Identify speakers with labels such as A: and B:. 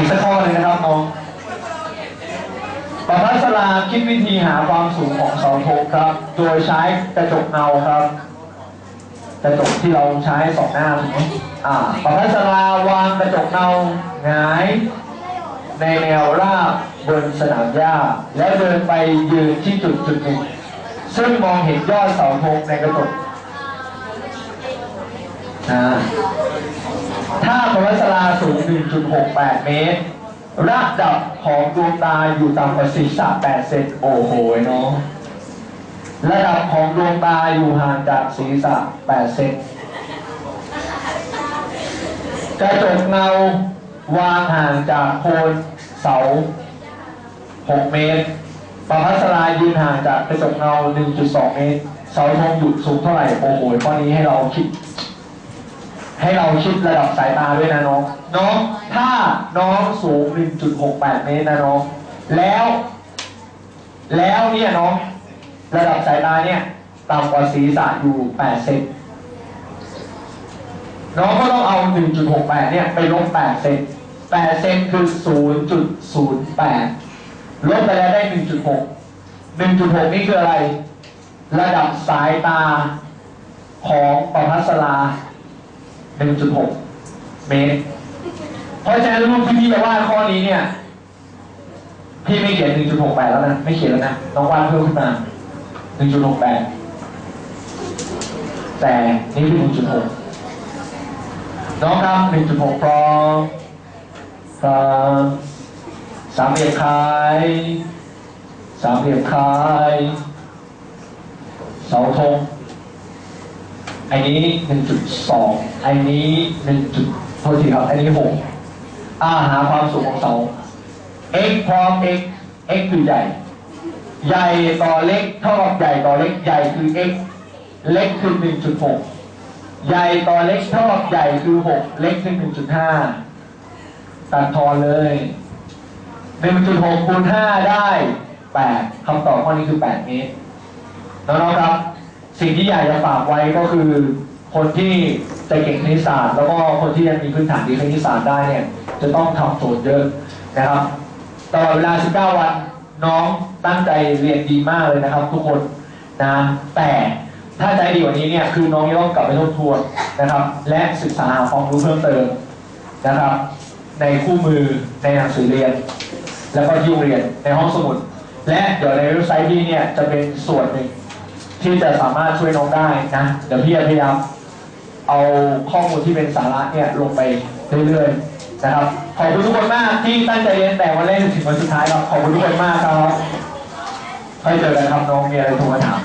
A: อีกสักข้อหนึงนะครับน้องประพัสราคิดวิธีหาความสูงของเสาธงครับ โดยใช้กระจกเงาครับกระจกที่เราใช้สองหน้าถูกไหมอ่าประพัสราวางกระจกเงาหงาย ในแนวราบบนสนามหญ้า แล้วเดินไปยืนที่จุดจุดหนึ่ง ซึ่งมองเห็นยอดเสาธงในกระจกอ่าประวัสราสูง 1.68 เมตร ระดับของดวงตาอยู่ต่ำกว่าศีรษะ8เซนโอ้โหเนาะระดับของดวงตาอยู่ห่างจากศีรษะ8เซนกระจกเงาวางห่างจากโคนเสา 6 เมตรประพัสรายยืนห่างจากกระจกเงา 1.2 เมตร เสาธงอยู่สูงเท่าไหร่ โอ้โหข้อนี้ให้เราคิด ให้เราคิดระดับสายตาด้วยนะน้องน้องถ้าน้องสูง 1.68 เมตรนะน้อง แล้ว แล้วเนี่ยน้อง ระดับสายตาเนี่ยต่ำกว่าศีรษะอยู่ 8 เซนน้องก็ต้องเอา 1.68 เนี่ยไปลบ 8 เซน8 เซนคือ 0.08 ลบไปแล้วได้ 1.6 1.6 นี่คืออะไร ระดับสายตาของประพัสรา 1.6 เมตร เพราะฉะนั้นรูปที่พี่จะวาดข้อนี้เนี่ย พี่ไม่เขียน 1.68 แล้วนะ ไม่เขียนแล้วนะน้องวาดเพิ่มขึ้นมา 1.68 แต่นี่คือ1.6 น้องครับ 1.6พร้อมพร้อมสามเหลี่ยมคาย สามเหลี่ยมคาย เสาธง อ้นี้1.2ไอ้นี้ 1. จุดโทษทีครับอ้นี้6อ่าหาความสูงของเสา x พร้อม x x คือใหญ่ ใหญ่ต่อเล็กเท่ากับใหญ่ต่อเล็กใหญ่คือ x เล็กคือ1.6ใหญ่ต่อเล็กเท่ากับใหญ่คือ6เล็กคือ1.5ตัดทอนเลย1.6คูณ5ได้8คำตอบข้อนี้คือ8เมตรน้องๆครับ สิ่งที่อยากจะฝากไว้ก็คือคนที่ใจเก่งคณิตศาสตร์ แล้วก็คนที่ยังมีพื้นฐานดีคณิตศาสตร์ได้เนี่ยจะต้องทำโจทย์เยอะนะครับตลอดเวลา 19 วันน้องตั้งใจเรียนดีมากเลยนะครับ ทุกคนนะแต่ถ้าใจดีกว่านี้เนี่ยคือน้องจะต้องกลับไปทบทวนนะครับ และศึกษาหาความรู้เพิ่มเติมนะครับ ในคู่มือในหนังสือเรียน แล้วก็ที่โรงเรียนในห้องสมุด และเดี๋ยวในเว็บไซต์พี่เนี่ยจะเป็นส่วนหนึ่ง ที่จะสามารถช่วยน้องได้นะเดี๋ยวพี่จะพยายามเอาข้อมูลที่เป็นสาระเนี่ยลงไปเรื่อยๆนะครับขอบคุณทุกคนมากที่ตั้งใจเรียนแต่วันแรกจนถึงวันสุดท้ายครับขอบคุณทุกคนมากครับค่อยเจอกันครับน้องมีอะไรโทรมาถาม